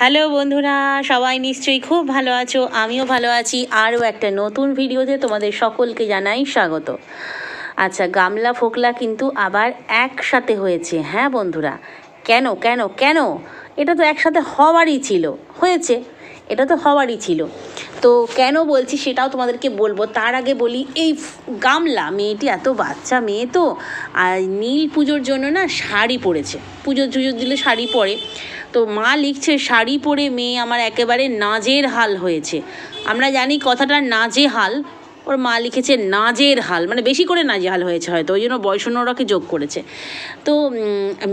Hello বন্ধুরা, সবাই নিশ্চয়ই খুব ভালো আছো, আমিও ভালো আছি। আরও একটা নতুন ভিডিওতে তোমাদের সকলকে জানাই স্বাগত। আচ্ছা গামলা ফোকলা কিন্তু আবার একসাথে হয়েছে হ্যাঁ বন্ধুরা? কেন কেন কেন? এটা তো একসাথে হওয়ারই ছিল, হয়েছে, এটা তো হওয়ারই ছিল। তো কেন বলছি সেটাও তোমাদেরকে বলব, তার আগে বলি, এই গামলা, মেয়েটি এত বাচ্চা মেয়ে তো, আর নীল পুজোর জন্য না শাড়ি পরেছে। পুজো টুজো দিলে শাড়ি পরে। তো মা লিখছে, শাড়ি পরে মেয়ে আমার একেবারে নাজের হাল হয়েছে। আমরা জানি কথাটা নাজে হাল। ওর মা লিখেছে, নাজের হাল। মানে বেশি করে নাজে হাল হয়েছে হয়তো, ওই জন্য বয়সন্নরাকে যোগ করেছে। তো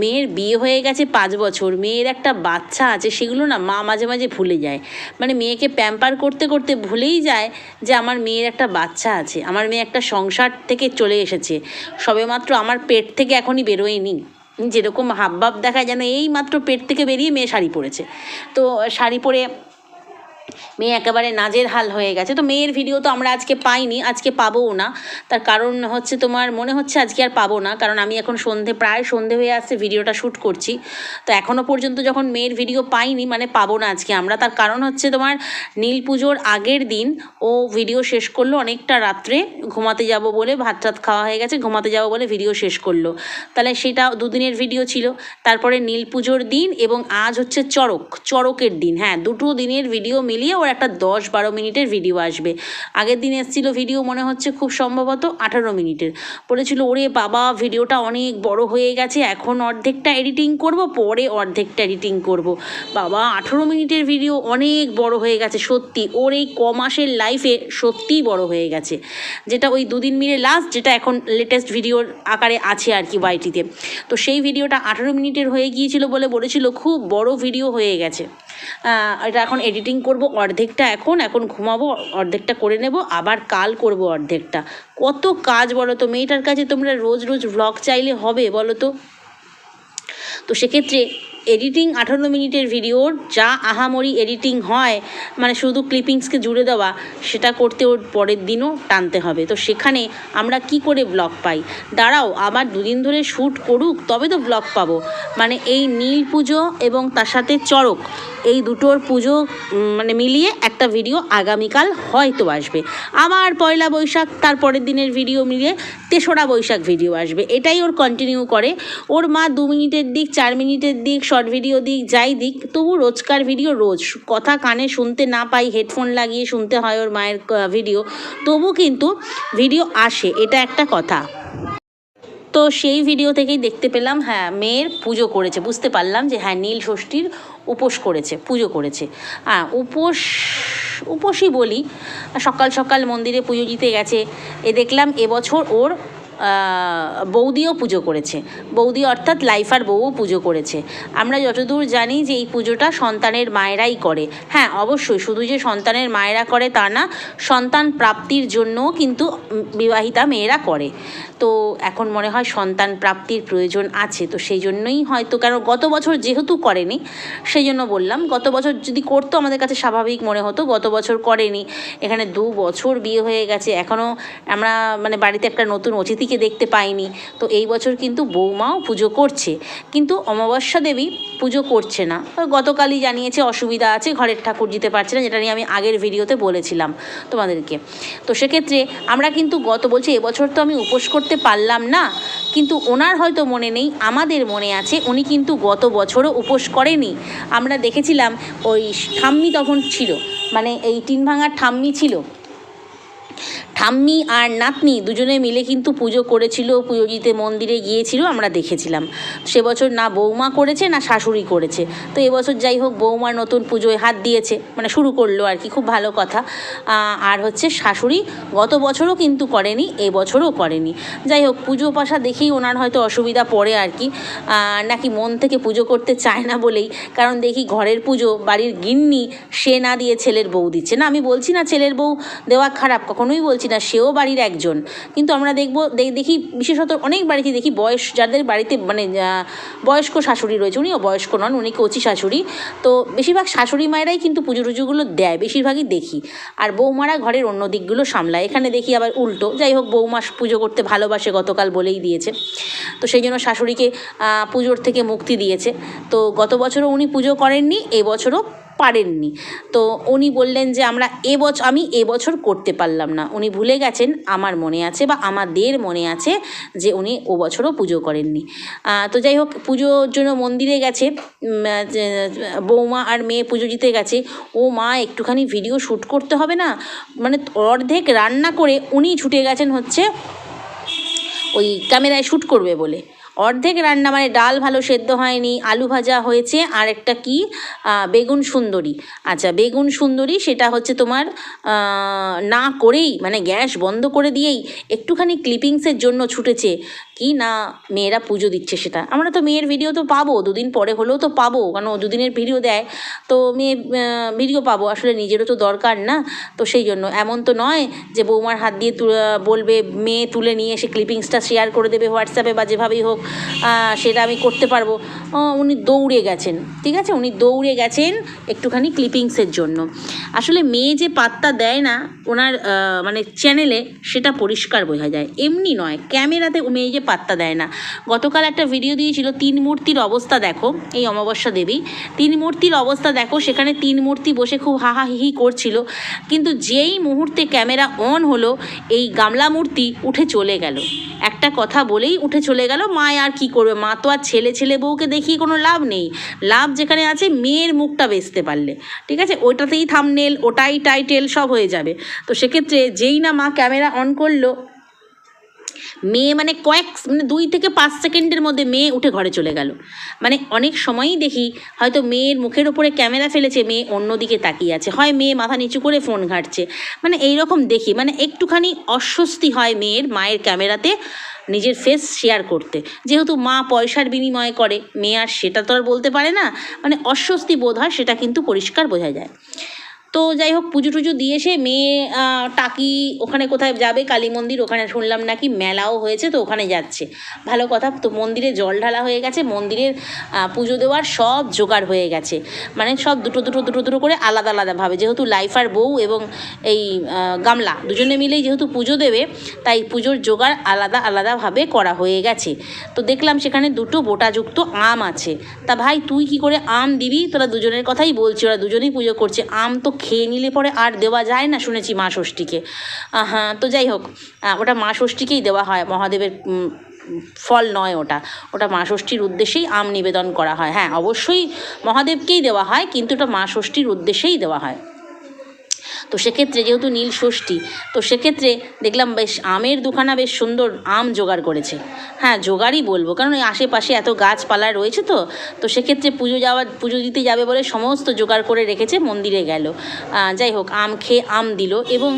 মেয়ের বিয়ে হয়ে গেছে পাঁচ বছর, মেয়ের একটা বাচ্চা আছে, সেগুলো না মা মাঝে মাঝে ভুলে যায়। মানে মেয়েকে প্যাম্পার করতে করতে ভুলেই যায় যে আমার মেয়ের একটা বাচ্চা আছে, আমার মেয়ে একটা সংসার থেকে চলে এসেছে। সবেমাত্র আমার পেট থেকে এখনই বেরোয়নি। যেরকম হাবভাব দেখায় যেন এই মাত্র পেট থেকে বেরিয়ে মেয়ে শাড়ি পরেছে। তো শাড়ি পরে মেয়ে একেবারে নাজের হাল হয়ে গেছে। তো মেয়ের ভিডিও তো আমরা আজকে পাইনি, আজকে পাবোও না। তার কারণ হচ্ছে তোমার, মনে হচ্ছে আজকে আর পাবো না, কারণ আমি এখন সন্ধে, প্রায় সন্ধে হয়ে আসছে ভিডিওটা শ্যুট করছি। তো এখনও পর্যন্ত যখন মেয়ের ভিডিও পাইনি মানে পাবো না আজকে আমরা। তার কারণ হচ্ছে তোমার, নীল পুজোর আগের দিন ও ভিডিও শেষ করল অনেকটা রাত্রে। ঘুমাতে যাব বলে ভাত টাত খাওয়া হয়ে গেছে, ঘুমাতে যাব বলে ভিডিও শেষ করল। তাহলে সেটা দুদিনের ভিডিও ছিল। তারপরে নীল পুজোর দিন এবং আজ হচ্ছে চড়ক, চড়কের দিন। হ্যাঁ দুটো দিনের ভিডিও মিলিয়ে ওর একটা দশ বারো মিনিটের ভিডিও আসবে। আগের দিন এসেছিল ভিডিও মনে হচ্ছে খুব সম্ভবত আঠারো মিনিটের। বলেছিল, ওরে বাবা ভিডিওটা অনেক বড় হয়ে গেছে, এখন অর্ধেকটা এডিটিং করব, পরে অর্ধেকটা এডিটিং করব। বাবা, আঠারো মিনিটের ভিডিও অনেক বড় হয়ে গেছে, সত্যি। ওর এই ক মাসের লাইফে সত্যিই বড় হয়ে গেছে। যেটা ওই দুদিন মিলে লাস্ট যেটা এখন লেটেস্ট ভিডিওর আকারে আছে আর কি ওয়াইটিতে তো। সেই ভিডিওটা আঠারো মিনিটের হয়ে গিয়েছিল বলে বলেছিল, খুব বড় ভিডিও হয়ে গেছে। এটা এখন এডিটিং করব অর্ধেকটা এখন এখন ঘুমাবো, অর্ধেকটা করে নেব, আবার কাল করব অর্ধেকটা। কত কাজ বলো তো, মেয়েটার কাছে তোমরা রোজ রোজ ব্লগ চাইলে হবে বলো তো? তো সেক্ষেত্রে এডিটিং আঠারো মিনিটের ভিডিওর যা আহামরি এডিটিং হয় মানে শুধু ক্লিপিংসকে জুড়ে দেওয়া, সেটা করতে ওর পরের দিনও টানতে হবে। তো সেখানে আমরা কি করে ব্লগ পাই? দাঁড়াও, আবার দুদিন ধরে শ্যুট করুক, তবে তো ব্লগ পাবো। মানে এই নীল পুজো এবং তার সাথে চড়ক, এই দুটোর পুজো মানে মিলিয়ে একটা ভিডিও আগামীকাল হয়তো আসবে। আবার পয়লা বৈশাখ, তার পরের দিনের ভিডিও মিলিয়ে তেসরা বৈশাখ ভিডিও আসবে। এটাই ওর কন্টিনিউ করে। ওর মা দু মিনিটের দিক, চার মিনিটের দিক শর্ট ভিডিও দিক, যাই দিক, তবু রোজকার ভিডিও রোজ। কথা কানে শুনতে না পাই হেডফোন লাগিয়ে শুনতে হয় ওর মায়ের ভিডিও তবু কিন্তু ভিডিও আসে, এটা একটা কথা। তো সেই ভিডিও থেকেই দেখতে পেলাম হ্যাঁ মেয়ের পুজো করেছে। বুঝতে পারলাম যে হ্যাঁ নীল ষষ্ঠীর উপোস করেছে, পুজো করেছে। হ্যাঁ উপোস, উপোসই বলি, সকাল সকাল মন্দিরে পুজো দিতে গেছে। এ দেখলাম এবছর ওর বৌদিও পুজো করেছে। বৌদি অর্থাৎ লাইফার বউও পুজো করেছে। আমরা যতদূর জানি যে এই পুজোটা সন্তানের মায়েরাই করে। হ্যাঁ অবশ্যই শুধু যে সন্তানের মায়েরা করে তা না, সন্তান প্রাপ্তির জন্যও কিন্তু বিবাহিতা মেয়েরা করে। তো এখন মনে হয় সন্তান প্রাপ্তির প্রয়োজন আছে, তো সেই জন্যই হয়তো কারণ গত বছর যেহেতু করেনি, সেই জন্য বললাম, গত বছর যদি করতো আমাদের কাছে স্বাভাবিক মনে হতো, গত বছর করেনি। এখানে দু বছর বিয়ে হয়ে গেছে, এখনও আমরা মানে বাড়িতে একটা নতুন অতিথিকে দেখতে পাইনি। তো এই বছর কিন্তু বৌমাও পুজো করছে। কিন্তু অমাবস্যা দেবী পুজো করছে না। গতকালই জানিয়েছে অসুবিধা আছে, ঘরের ঠাকুর দিতে পারছে না, যেটা নিয়ে আমি আগের ভিডিওতে বলেছিলাম তোমাদেরকে। তো সেক্ষেত্রে আমরা কিন্তু গত, বলছি এবছর তো আমি উপোস করতে পারলাম না, কিন্তু ওনার হয়তো মনে নেই, আমাদের মনে আছে, উনি কিন্তু গত বছরও উপোস করেনি। আমরা দেখেছিলাম ওই ঠাম্মি তখন ছিল মানে এই টিন ভাঙার ঠাম্মি ছিল। ঠাম্মি আর নাতনি দুজনে মিলে কিন্তু পুজো করেছিল পুজো দিতে মন্দিরে গিয়েছিল, আমরা দেখেছিলাম। সে বছর না বৌমা করেছে, না শাশুড়ি করেছে। তো এবছর যাই হোক, বৌমা নতুন পুজোয় হাত দিয়েছে মানে শুরু করল আর কি, খুব ভালো কথা। আর হচ্ছে শাশুড়ি গত বছরও কিন্তু করেনি এবছরও করেনি। যাই হোক, পুজো পাশা দেখেই ওনার হয়তো অসুবিধা পড়ে আর কি। নাকি মন থেকে পুজো করতে চায় না বলেই, কারণ দেখি ঘরের পুজো, বাড়ির গিন্নি, সে না দিয়ে ছেলের বউ দিচ্ছে। না, আমি বলছি না ছেলের বউ দেওয়া খারাপ, কখনো কখনোই বলছি না, সেও বাড়ির একজন। কিন্তু আমরা দেখব দেখি বিশেষত অনেক বাড়িতে দেখি বয়স, যাদের বাড়িতে মানে বয়স্ক শাশুড়ি রয়েছে, উনিও বয়স্ক নন, উনি কচি শাশুড়ি। তো বেশিরভাগ শাশুড়ি মায়েরাই কিন্তু পুজো টুজোগুলো দেয়, বেশিরভাগই দেখি। আর বৌমারা ঘরের অন্য দিকগুলো সামলায়। এখানে দেখি আবার উল্টো। যাই হোক, বৌমা পুজো করতে ভালোবাসে, গতকাল বলেই দিয়েছে। তো সেই জন্য শাশুড়িকে পুজোর থেকে মুক্তি দিয়েছে। তো গত বছরও উনি পুজো করেননি, এবছরও পারেননি। তো উনি বললেন যে, আমরা এবছর আমি এবছর করতে পারলাম না। উনি ভুলে গেছেন, আমার মনে আছে বা আমাদের মনে আছে যে, উনি ও বছরও পুজো করেননি। তো যাই হোক, পুজোর জন্য মন্দিরে গেছে বৌমা আর মেয়ে পুজো দিতে গেছে। ও মা একটুখানি ভিডিও শ্যুট করতে হবে না? মানে অর্ধেক রান্না করে উনি ছুটে গেছেন হচ্ছে ওই ক্যামেরায় শ্যুট করবে বলে। অর্ধেক রান্না মানে ডাল ভালো সেদ্ধ হয়নি, আলু ভাজা হয়েছে, আর একটা কি? বেগুন সুন্দরী। আচ্ছা বেগুন সুন্দরী, সেটা হচ্ছে তোমার না করেই মানে গ্যাস বন্ধ করে দিয়েই একটুখানি ক্লিপিংসের জন্য ছুটেছে। কি না মেয়েরা পুজো দিচ্ছে সেটা? আমরা তো মেয়ের ভিডিও তো পাবো, দুদিন পরে হলেও তো পাবো কারণ দুদিনের ভিডিও দেয়? তো মেয়ে ভিডিও পাবো, আসলে নিজেরও তো দরকার না, তো সেই জন্য। এমন তো নয় যে বৌমার হাত দিয়ে বলবে, মেয়ে তুলে নিয়ে এসে ক্লিপিংসটা শেয়ার করে দেবে হোয়াটসঅ্যাপে বা যেভাবেই হোক সেটা আমি করতে পারব। উনি দৌড়ে গেছেন, ঠিক আছে? উনি দৌড়ে গেছেন একটুখানি ক্লিপিংসের জন্য। আসলে মেয়ে যে পাত্তা দেয় না, ওনার মানে চ্যানেলে সেটা পরিষ্কার বোঝা যায়। এমনি নয়, ক্যামেরাতে মেয়ে যে পাত্তা দেয় না। গতকাল একটা ভিডিও দিয়েছিল, তিন মূর্তির অবস্থা দেখো, এই অমাবস্যা দেবী। তিন মূর্তির অবস্থা দেখো, সেখানে তিন মূর্তি বসে খুব হাহা হিহি করছিল। কিন্তু যেই মুহূর্তে ক্যামেরা অন হলো, এই গামলা মূর্তি উঠে চলে গেল। একটা কথা বলেই উঠে চলে গেল, মা আর কি করবে? মা তো আর ছেলে ছেলে বউকে দেখিয়ে কোনো লাভ নেই। লাভ যেখানে আছে, মেয়ের মুখটা বেচতে পারলে। ঠিক আছে? ওটাতেই থামনেল ওটাই টাইটেল সব হয়ে যাবে। তো সেক্ষেত্রে যেই না মা ক্যামেরা অন করল মেয়ে মানে কয়েক মানে দুই থেকে পাঁচ সেকেন্ডের মধ্যে মেয়ে উঠে ঘরে চলে গেল। মানে অনেক সময়ই দেখি হয়তো মেয়ের মুখের ওপরে ক্যামেরা ফেলেছে, মেয়ে অন্যদিকে তাকিয়ে আছে। হয় মেয়ে মাথা নিচু করে ফোন ঘাঁটছে। মানে এই রকম দেখি। মানে একটুখানি অস্বস্তি হয় মেয়ের মায়ের ক্যামেরাতে নিজের ফেস শেয়ার করতে। যেহেতু মা পয়সার বিনিময়ে করে, মেয়ে আর সেটা তো আর বলতে পারে না। মানে অস্বস্তি বোধ হয়, সেটা কিন্তু পরিষ্কার বোঝা যায়। তো যাই হোক, পুজো টুজো দিয়ে এসে মেয়ে টাকি ওখানে কোথায় যাবে? কালী মন্দির, ওখানে শুনলাম নাকি মেলাও হয়েছে, তো ওখানে যাচ্ছে। ভালো কথা, তো মন্দিরে জল ঢালা হয়ে গেছে, মন্দিরের পুজো দেওয়ার সব জোগাড় হয়ে গেছে। মানে সব দুটো দুটো দুটো দুটো করে আলাদা আলাদাভাবে যেহেতু লাইফার বউ এবং এই গামলা, দুজনে মিলেই যেহেতু পুজো দেবে, তাই পুজোর জোগাড় আলাদা আলাদাভাবে করা হয়ে গেছে। তো দেখলাম সেখানে দুটো বোটাযুক্ত আম আছে। তা ভাই, তুই কি করে আম দিবি? তোরা দুজনের কথাই বলছি, ওরা দুজনেই পুজো করছে। আম তো খেয়ে নিলে পরে আর দেওয়া যায় না, শুনেছি মা ষষ্ঠীকে। হ্যাঁ তো যাই হোক ওটা মা ষষ্ঠীকেই দেওয়া হয়, মহাদেবের ফল নয় ওটা। ওটা মা ষষ্ঠীর উদ্দেশ্যেই আম নিবেদন করা হয়। হ্যাঁ অবশ্যই মহাদেবকেই দেওয়া হয়, কিন্তু ওটা মা ষষ্ঠীর উদ্দেশ্যেই দেওয়া হয়। তো সেক্ষেত্রে যেহেতু নীল ষষ্ঠী, তো সেক্ষেত্রে দেখলাম বেশ আমের দুখানা বেশ সুন্দর আম জোগাড় করেছে। হ্যাঁ জোগাড়ই বলব, কারণ ওই আশেপাশে এত গাছপালা রয়েছে তো তো সেক্ষেত্রে পুজো যাওয়ার পুজো দিতে যাবে বলে সমস্ত জোগাড় করে রেখেছে, মন্দিরে গেল। যাই হোক, আম খেয়ে আম দিল এবং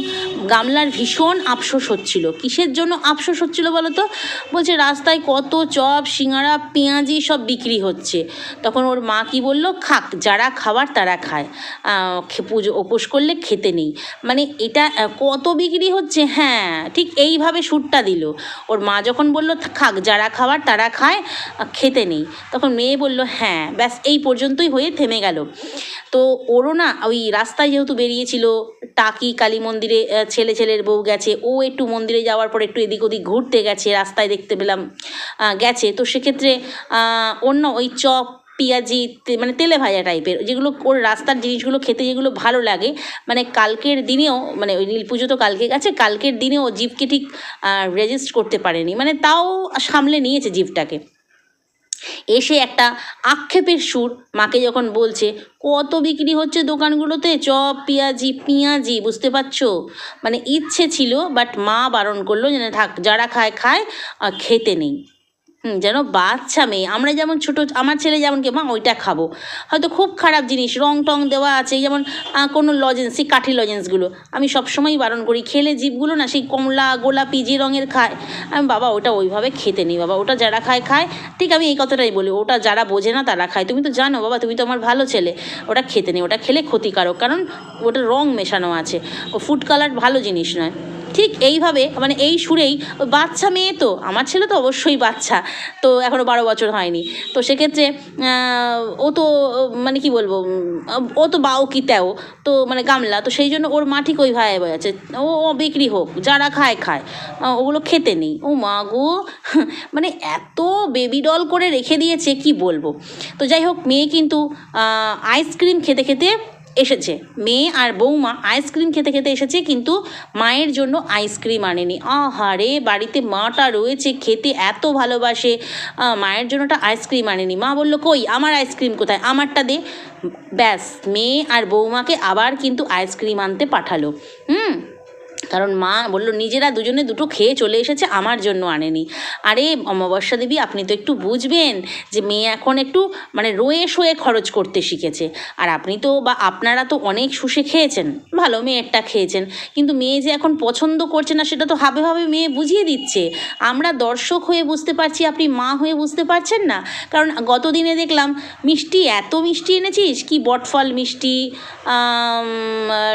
গামলার ভীষণ আফসোস হচ্ছিল। কিসের জন্য আফসোস হচ্ছিল বলো তো? বলছে, রাস্তায় কত চপ সিঙ্গাড়া পেঁয়াজি সব বিক্রি হচ্ছে। তখন ওর মা কি বলল, খাক, যারা খাবার তারা খায়। পুজো, উপোস করলে খেতে নেই। মানে এটা কত বিক্রি হচ্ছে? হ্যাঁ ঠিক এইভাবে সুরটা দিল। ওর মা যখন বলল খাক, যারা খাবার তারা খায় খেতে নেই। তখন মেয়ে বলল হ্যাঁ ব্যাস, এই পর্যন্তই হয়ে থেমে গেল। তো ওরও না, ওই রাস্তায় যেহেতু বেরিয়েছিল, টাকি, কালী মন্দিরে ছেলে ছেলের বউ গেছে, ও একটু মন্দিরে যাওয়ার পর একটু এদিক ওদিক ঘুরতে গেছে, রাস্তায় দেখতে পেলাম গেছে। তো সেক্ষেত্রে অন্য ওই চপ পেঁয়াজি মানে তেলে ভাজা টাইপের যেগুলো ওর রাস্তার জিনিসগুলো খেতে যেগুলো ভালো লাগে। মানে কালকের দিনেও মানে ওই নীল পুজো তো কালকে গেছে কালকের দিনেও জিভকে ঠিক রেজিস্ট করতে পারেনি। মানে তাও সামলে নিয়েছে জিভটাকে এসে একটা আক্ষেপের সুর মাকে যখন বলছে, কত বিক্রি হচ্ছে দোকানগুলোতে? চপ, পেঁয়াজি পেঁয়াজি, বুঝতে পারছ? মানে ইচ্ছে ছিল বাট মা বারণ করল যেন থাক, যারা খায় খায় খেতে নেই। হুম, যেন বাচ্চা মেয়ে। আমরা যেমন ছোটো, আমার ছেলে যেমন কি, মা, ওইটা খাব। হয়তো খুব খারাপ জিনিস, রং টং দেওয়া আছে, যেমন কোনো লজেন্স সেই কাঠি লজেন্সগুলো আমি সবসময়ই বারণ করি, খেলে জীবগুলো না সেই কমলা, গোলাপি যে রঙের খায়। আমি, বাবা, ওটা ওইভাবে খেতে নেই, বাবা, ওটা যারা খায় খায়। ঠিক আমি এই কথাটাই বলি, ওটা যারা বোঝে না, তারা খায়। তুমি তো জানো, বাবা, তুমি তো আমার ভালো ছেলে, ওটা খেতে নেই, ওটা খেলে ক্ষতিকারক। কারণ, ওটা রং মেশানো আছে। ও ফুড কালার ভালো জিনিস নয়। ঠিক এইভাবে মানে এই সুরেই ওই বাচ্চা মেয়ে তো, আমার ছেলে তো অবশ্যই বাচ্চা, তো এখনও বারো বছর হয়নি। তো সেক্ষেত্রে ও তো মানে কি বলব, ও তো বাও কি তেও তো মানে গামলা, তো সেই জন্য ওর মা ঠিক ওইভাবে বোঝাচ্ছে ও ও বিক্রি হোক, যারা খায় খায়। ওগুলো খেতে নেই। ও মা গো মানে এত বেবি ডল করে রেখে দিয়েছে, কি বলব? তো যাই হোক, মেয়ে কিন্তু আইসক্রিম খেতে খেতে এসেছে। মেয়ে আর বৌমা আইসক্রিম খেতে খেতে এসেছে, কিন্তু মায়ের জন্য আইসক্রিম আনেনি। আহারে, বাড়িতে মাটা রয়েছে, খেতে এত ভালোবাসে। মায়ের জন্যটা আইসক্রিম আনেনি। মা বলল, কই, আমার আইসক্রিম কোথায়? আমারটা দে। ব্যাস, মেয়ে আর বৌমাকে আবার কিন্তু আইসক্রিম আনতে পাঠালো। হুম? কারণ মা বলল, নিজেরা দুজনে দুটো খেয়ে চলে এসেছে, আমার জন্য আনেনি। আরে, অমাবস্যা দেবী, আপনি তো একটু বুঝবেন যে মেয়ে এখন একটু মানে রয়ে শোয়ে খরচ করতে শিখেছে। আর আপনি তো, বা আপনারা তো অনেক শুষে খেয়েছেন, ভালো মেয়েরটা খেয়েছেন, কিন্তু মেয়ে যে এখন পছন্দ করছে না, সেটা তো হাবে ভাবে মেয়ে বুঝিয়ে দিচ্ছে। আমরা দর্শক হয়ে বুঝতে পারছি, আপনি মা হয়ে বুঝতে পারছেন না। কারণ গত দিনে দেখলাম, মিষ্টি, এত মিষ্টি এনেছিস? কি বটফল মিষ্টি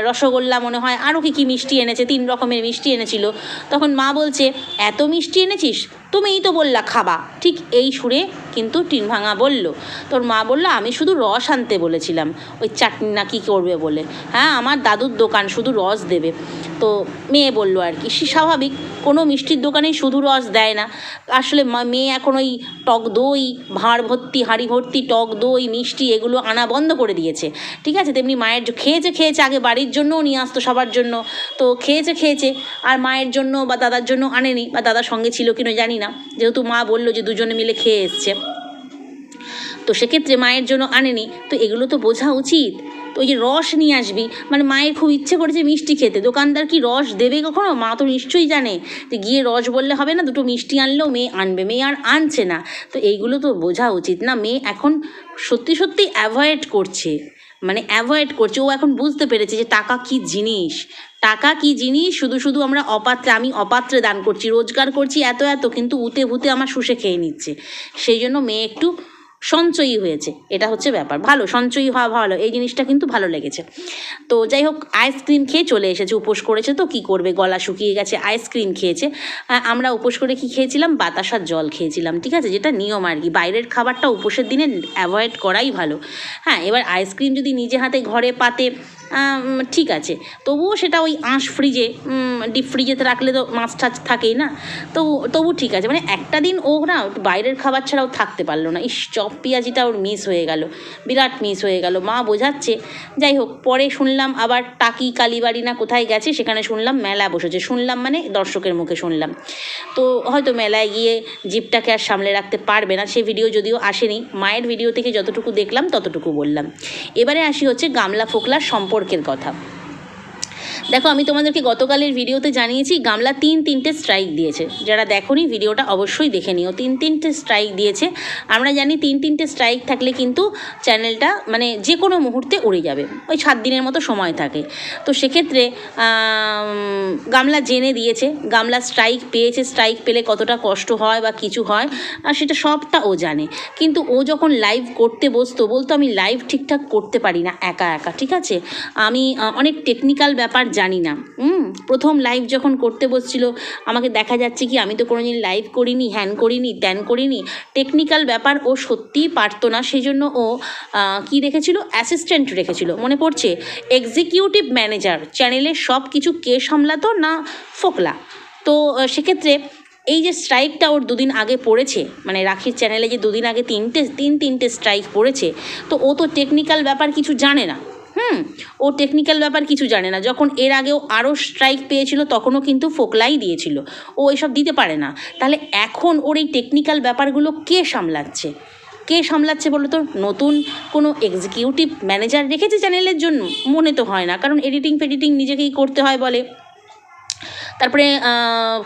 রসগোল্লা মনে হয় আরও কি কি মিষ্টি এনেছে? তিন রকমের মিষ্টি এনেছিল। তখন মা বলছে এত মিষ্টি এনেছিস? তুমিই তো বললা খাবা। ঠিক এই সুরে কিন্তু টিন ভাঙা বলল, তোর মা বলল, আমি শুধু রস আনতে বলেছিলাম, ওই চাটনি না কি করবে বলে। হ্যাঁ আমার দাদুর দোকান শুধু রস দেবে। তো মেয়ে বলল আর কি, সে স্বাভাবিক, কোনো মিষ্টির দোকানে শুধু রস দেয় না। আসলে মেয়ে এখন ওই টক দই, ভাঁড় ভর্তি, হাঁড়ি ভর্তি, টক দই, মিষ্টি এগুলো আনা বন্ধ করে দিয়েছে। ঠিক আছে, তেমনি মায়ের খেয়েছে খেয়েছে, আগে বাড়ির জন্যও নিয়ে আসতো সবার জন্য। তো খেয়েছে খেয়েছে, আর মায়ের জন্য বা দাদার জন্য আনেনি, বা দাদার সঙ্গে ছিল কিনা জানি না। যেহেতু মা বলল যে দুজনে মিলে খেয়ে এসছে। তো সেক্ষেত্রে মায়ের জন্য আনেনি। তো এগুলো তো বোঝা উচিত। তো ওই যে রস নিয়ে আসবি মানে মায়ের খুব ইচ্ছে করেছে মিষ্টি খেতে। দোকানদার কি রস দেবে কখনো? মা তো নিশ্চয়ই জানে যে গিয়ে রস বললে হবে না, দুটো মিষ্টি আনলেও মেয়ে আনবে, মেয়ে আর আনছে না। তো এইগুলো তো বোঝা উচিত না। মেয়ে এখন সত্যি সত্যি অ্যাভয়েড করছে। মানে অ্যাভয়েড করছে। ও এখন বুঝতে পেরেছে যে টাকা কি জিনিস। টাকা কি জিনিস? শুধু শুধু আমরা অপাত্রে, আমি অপাত্রে দান করছি, রোজগার করছি এত এত, কিন্তু উতে ভূতে আমার শুষে খেয়ে নিচ্ছে। সেই জন্য মেয়ে একটু সঞ্চয়ী হয়েছে। এটা হচ্ছে ব্যাপার। ভালো, সঞ্চয়ী হওয়া ভালো। এই জিনিসটা কিন্তু ভালো লেগেছে। তো যাই হোক আইসক্রিম খেয়ে চলে এসেছে, উপোস করেছে তো, কি করবে? গলা শুকিয়ে গেছে আইসক্রিম খেয়েছে। আমরা উপোস করে কি খেয়েছিলাম? বাতাসার জল খেয়েছিলাম, ঠিক আছে? যেটা নিয়ম আর কি। বাইরের খাবারটা উপোসের দিনে অ্যাভয়েড করাই ভালো। হ্যাঁ এবার আইসক্রিম যদি নিজে হাতে ঘরে পাতে ঠিক আছে। তবুও সেটা ওই আঁশ ফ্রিজে ডিপ ফ্রিজেতে রাখলে তো মাছ টাছ থাকেই না। তবু তবু ঠিক আছে। মানে একটা দিন ও না বাইরের খাবার ছাড়াও থাকতে পারল না। ইস, চপ পেঁয়াজিটা ওর মিস হয়ে গেল। বিরাট মিস হয়ে গেল। মা বোঝাচ্ছে। যাই হোক, পরে শুনলাম আবার টাকি কালীবাড়ি না কোথায় গেছে সেখানে শুনলাম মেলা বসেছে। শুনলাম মানে দর্শকের মুখে শুনলাম। তো হয়তো মেলায় গিয়ে জিপটাকে আর সামলে রাখতে পারবে না। সে ভিডিও যদিও আসেনি, মায়ের ভিডিও থেকে যতটুকু দেখলাম ততটুকু বললাম। এবারে আসি হচ্ছে গামলা ফোকলার সম্পর্কের কথা। দেখো, আমি তোমাদেরকে গতকালের ভিডিওতে জানিয়েছি, গামলা তিন তিনটে স্ট্রাইক দিয়েছে। যারা দেখোনি, ভিডিওটা অবশ্যই দেখে নিও। তিন তিনটে স্ট্রাইক দিয়েছে। আমরা জানি তিন তিনটে স্ট্রাইক থাকলে কিন্তু চ্যানেলটা মানে যে কোনো মুহূর্তে উড়ে যাবে। ওই সাত দিনের মতো সময় থাকে। তো সেক্ষেত্রে গামলা জেনে দিয়েছে, গামলা স্ট্রাইক পেয়েছে। স্ট্রাইক পেলে কতটা কষ্ট হয় বা কিছু হয়, আর সেটা সবটা ও জানে। কিন্তু ও যখন লাইভ করতে বসতো, বলতো, আমি লাইভ ঠিকঠাক করতে পারি না, একা একা। ঠিক আছে? আমি অনেক টেকনিক্যাল ব্যাপার জানি না। হুম, প্রথম লাইভ যখন করতে বসছিল, আমাকে দেখা যাচ্ছে কি, আমি তো কোনো দিন লাইভ করিনি হ্যান করিনি ত্যান করিনি। টেকনিক্যাল ব্যাপার ও সত্যিই পারতো না সেই জন্য ও কি রেখেছিল? অ্যাসিস্ট্যান্ট রেখেছিল। মনে পড়ছে এক্সিকিউটিভ ম্যানেজার চ্যানেলের সব কিছু কে সামলাতো না ফোকলা? তো সেক্ষেত্রে এই যে স্ট্রাইকটা ওর দুদিন আগে পড়েছে মানে রাখির চ্যানেলে যে দুদিন আগে তিনটে, তিন তিনটে স্ট্রাইক পড়েছে, তো ও তো টেকনিক্যাল ব্যাপার কিছু জানে না। হুম, ও টেকনিক্যাল ব্যাপার কিছু জানে না। যখন এর আগেও আরও স্ট্রাইক পেয়েছিল, তখনও কিন্তু ফোকলাই দিয়েছিল। ও এসব দিতে পারে না। তাহলে এখন ওর এই টেকনিক্যাল ব্যাপারগুলো কে সামলাচ্ছে? কে সামলাচ্ছে বলো তো? নতুন কোনো এক্সিকিউটিভ ম্যানেজার রেখেছে চ্যানেলের জন্য? মনে তো হয় না। কারণ এডিটিং ফেডিটিং নিজেকেই করতে হয় বলে। তারপরে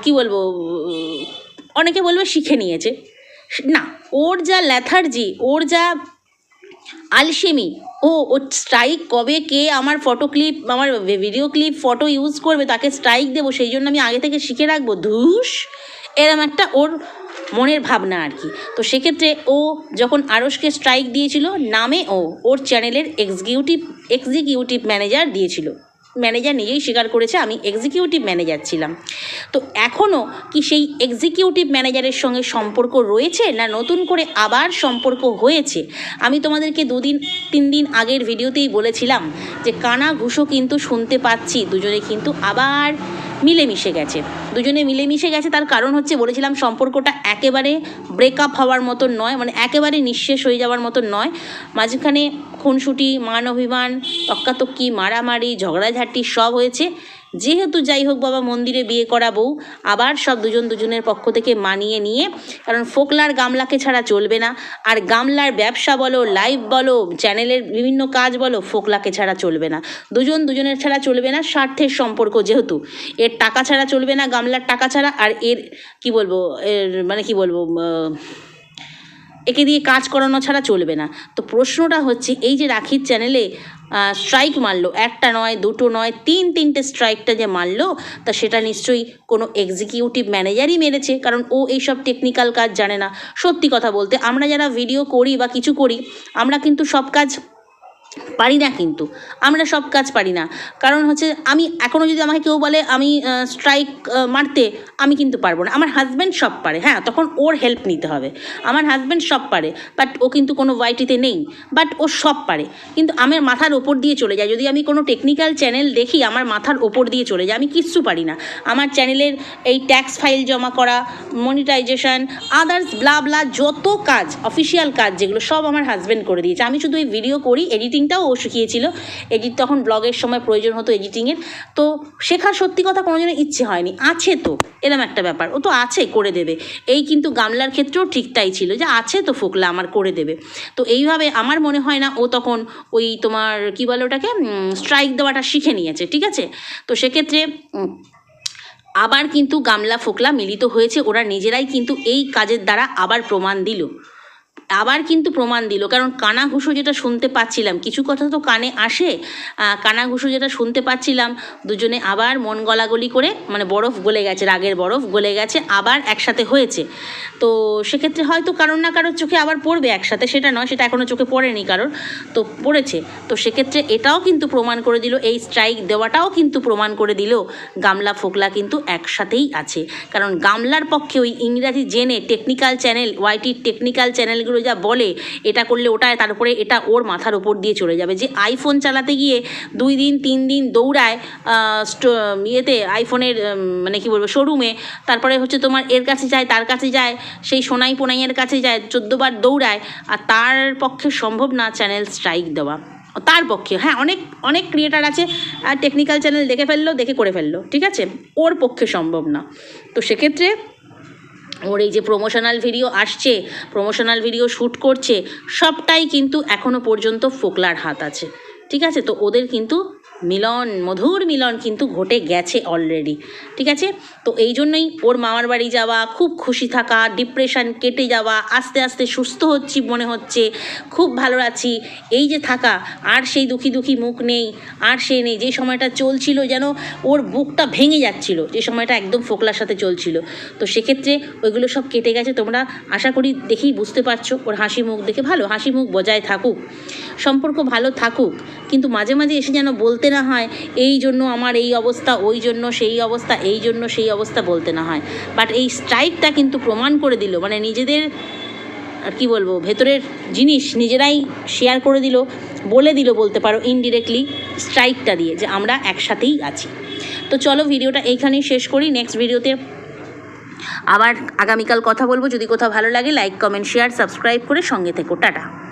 কি বলব? অনেকে বলবে শিখে নিয়েছে। না, ওর যা ল্যাথার্জি ওর যা আলসেমি। ও ও স্ট্রাইক কবে, কে আমার ফটো ক্লিপ আমার ভিডিও ক্লিপ ফটো ইউজ করবে, তাকে স্ট্রাইক দেবো, সেই জন্য আমি আগে থেকে শিখে রাখব। ধুস! এরম একটা ওর মনের ভাবনা আর কি। তো সেক্ষেত্রে ও যখন আরসকে স্ট্রাইক দিয়েছিল, নামে ও ওর চ্যানেলের এক্সিকিউটিভ এক্সিকিউটিভ ম্যানেজার দিয়েছিল। ম্যানেজার নিজেই স্বীকার করেছে, আমি এক্সিকিউটিভ ম্যানেজার ছিলাম। তো এখনও কি সেই এক্সিকিউটিভ ম্যানেজারের সঙ্গে সম্পর্ক রয়েছে না নতুন করে আবার সম্পর্ক হয়েছে? আমি তোমাদেরকে দুদিন, তিন দিন আগের ভিডিওতেই বলেছিলাম যে কানা ঘুষো কিন্তু শুনতে পাচ্ছি, দুজনে কিন্তু আবার মিলেমিশে গেছে। দুজনে মিলেমিশে গেছে, তার কারণ হচ্ছে বলেছিলাম সম্পর্কটা একেবারে ব্রেকআপ হওয়ার মতন নয় মানে একেবারে নিঃশেষ হয়ে যাওয়ার মতো নয়। মাঝখানে খুনসুটি, মান অভিমান, তক্কাতক্কি, মারামারি, ঝগড়াঝাটি সব হয়েছে। যেহেতু যাই হোক বাবা মন্দিরে বিয়ে করা বউ, আবার সব দুজন দুজনের পক্ষ থেকে মানিয়ে নিয়ে, কারণ ফোকলার গামলাকে ছাড়া চলবে না। আর গামলার ব্যবসা বলো লাইভ বলো চ্যানেলের বিভিন্ন কাজ বলো, ফোকলাকে ছাড়া চলবে না। দুজন দুজনের ছাড়া চলবে না স্বার্থের সম্পর্ক যেহেতু। এর টাকা ছাড়া চলবে না গামলার টাকা ছাড়া, আর এর, কি বলব, এর মানে কি বলব একে দিয়ে কাজ করানো ছাড়া চলবে না। তো প্রশ্নটা হচ্ছে, এই যে রাখির চ্যানেলে স্ট্রাইক মারলো। একটা নয়, দুটো নয়, তিন তিনটে স্ট্রাইকটা যে মারলো, তা সেটা নিশ্চয়ই কোনো এক্সিকিউটিভ ম্যানেজারই মেরেছে, কারণ ও এইসব টেকনিক্যাল কাজ জানে না। সত্যি কথা বলতে, আমরা যারা ভিডিও করি বা কিছু করি, আমরা কিন্তু সব কাজ পারি না কিন্তু। আমরা সব কাজ পারি না। কারণ হচ্ছে আমি এখনও যদি আমাকে কেউ বলে আমি স্ট্রাইক মারতে, আমি কিন্তু পারব না। আমার হাজব্যান্ড সব পারে হ্যাঁ তখন ওর হেল্প নিতে হবে। আমার হাজব্যান্ড সব পারে বাট ও কিন্তু কোনো ওয়াইটিতে নেই বাট ও সব পারে। কিন্তু আমার মাথার ওপর দিয়ে চলে যায় যদি আমি কোনো টেকনিক্যাল চ্যানেল দেখি, আমার মাথার ওপর দিয়ে চলে যায় আমি কিচ্ছু পারি না। আমার চ্যানেলের এই ট্যাক্স ফাইল জমা করা মনিটাইজেশন আদার্স ব্লা ব্লা যত কাজ অফিসিয়াল কাজ, যেগুলো সব আমার হাজব্যান্ড করে দিয়েছে। আমি শুধু এই ভিডিও করি এডিটিংটাও ও শিখিয়েছিল। এডিট তখন ব্লগের সময় প্রয়োজন হতো এডিটিংয়ের। তো শেখার সত্যি কথা কোনো জন্য ইচ্ছে হয়নি। আছে তো, এরম একটা ব্যাপার। ও তো আছে, করে দেবে। এই কিন্তু গামলার ক্ষেত্রেও ঠিকটাই ছিল যে, আছে তো ফোকলা, আমার করে দেবে। তো এইভাবে আমার মনে হয় না ও তখন ওই তোমার, কী বলে ওটাকে স্ট্রাইক দেওয়াটা শিখে নিয়েছে, ঠিক আছে? তো সেক্ষেত্রে আবার কিন্তু গামলা ফোকলা মিলিত হয়েছে। ওরা নিজেরাই কিন্তু এই কাজের দ্বারা আবার প্রমাণ দিল। আবার কিন্তু প্রমাণ দিল। কারণ কানাঘুষো যেটা শুনতে পাচ্ছিলাম কিছু কথা তো কানে আসে আহ, কানাঘুষো যেটা শুনতে পাচ্ছিলাম দুজনে আবার মন গলাগলি করে মানে বরফ গলে গেছে রাগের বরফ গলে গেছে আবার একসাথে হয়েছে। তো সেক্ষেত্রে হয়তো কারোর না কারোর চোখে আবার পড়বে একসাথে সেটা নয় সেটা এখনও চোখে পড়েনি কারোর তো পড়েছে। তো সেক্ষেত্রে এটাও কিন্তু প্রমাণ করে দিল এই স্ট্রাইক দেওয়াটাও কিন্তু প্রমাণ করে দিল গামলা ফোকলা কিন্তু একসাথেই আছে। কারণ গামলার পক্ষে ওই ইংরাজি জেনে টেকনিক্যাল চ্যানেল ওয়াইটির টেকনিক্যাল চ্যানেলগুলো যা, বলে, এটা করলে ওটা তারপরে এটা ওর মাথার উপর দিয়ে চলে যাবে। যে আইফোন চালাতে গিয়ে দুই দিন, তিন দিন দৌড়ায় ইয়েতে আইফোনের মানে কি বলব শোরুমে তারপরে হচ্ছে তোমার এর কাছে যায়, তার কাছে যায়, সেই সোনাই পোনাইয়ের কাছে যায় চোদ্দোবার দৌড়ায়, আর তার পক্ষে সম্ভব না চ্যানেল স্ট্রাইক দেওয়া। তার পক্ষে হ্যাঁ অনেক অনেক ক্রিয়েটার আছে, আর টেকনিক্যাল চ্যানেল দেখে ফেলল, দেখে করে ফেলল, ঠিক আছে? ওর পক্ষে সম্ভব না। তো সেক্ষেত্রে ওর এই যে প্রমোশনাল ভিডিও আসছে প্রমোশনাল ভিডিও শ্যুট করছে, সবটাই কিন্তু এখনও পর্যন্ত ফোকলার হাত আছে। ঠিক আছে? তো ওদের কিন্তু মিলন, মধুর মিলন কিন্তু ঘটে গেছে অলরেডি ঠিক আছে? তো এই জন্যই ওর মামার বাড়ি যাওয়া, খুব খুশি থাকা ডিপ্রেশন কেটে যাওয়া, আস্তে আস্তে সুস্থ হচ্ছি মনে হচ্ছে, খুব ভালো আছি। এই যে থাকা, আর সেই দুঃখী দুঃখী মুখ নেই, আর সে নেই। যে সময়টা চলছিল যেন ওর বুকটা ভেঙে যাচ্ছিল, যে সময়টা একদম ফোকলার সাথে চলছিল। তো সেক্ষেত্রে ওইগুলো সব কেটে গেছে, তোমরা আশা করি দেখেই বুঝতে পারছ, ওর হাসি মুখ দেখে ভালো, হাসি মুখ বজায় থাকুক, সম্পর্ক ভালো থাকুক। কিন্তু মাঝে মাঝে এসে যেন বলতে না হয়, এই জন্য আমার এই অবস্থা, ওই জন্য সেই অবস্থা, এই জন্য সেই অবস্থা বলতে না হয়। বাট এই স্ট্রাইকটা কিন্তু প্রমাণ করে দিল। মানে নিজেদের, আর কি বলব, ভেতরের জিনিস নিজেরাই শেয়ার করে দিল, বলে দিল বলতে পারো ইনডিরেক্টলি স্ট্রাইকটা দিয়ে যে আমরা একসাথেই আছি। তো চলো ভিডিওটা এইখানেই শেষ করি। নেক্সট ভিডিওতে আবার আগামীকাল কথা বলব। যদি কোথাও ভালো লাগে লাইক কমেন্ট শেয়ার সাবস্ক্রাইব করে সঙ্গে থেকো। টাটা।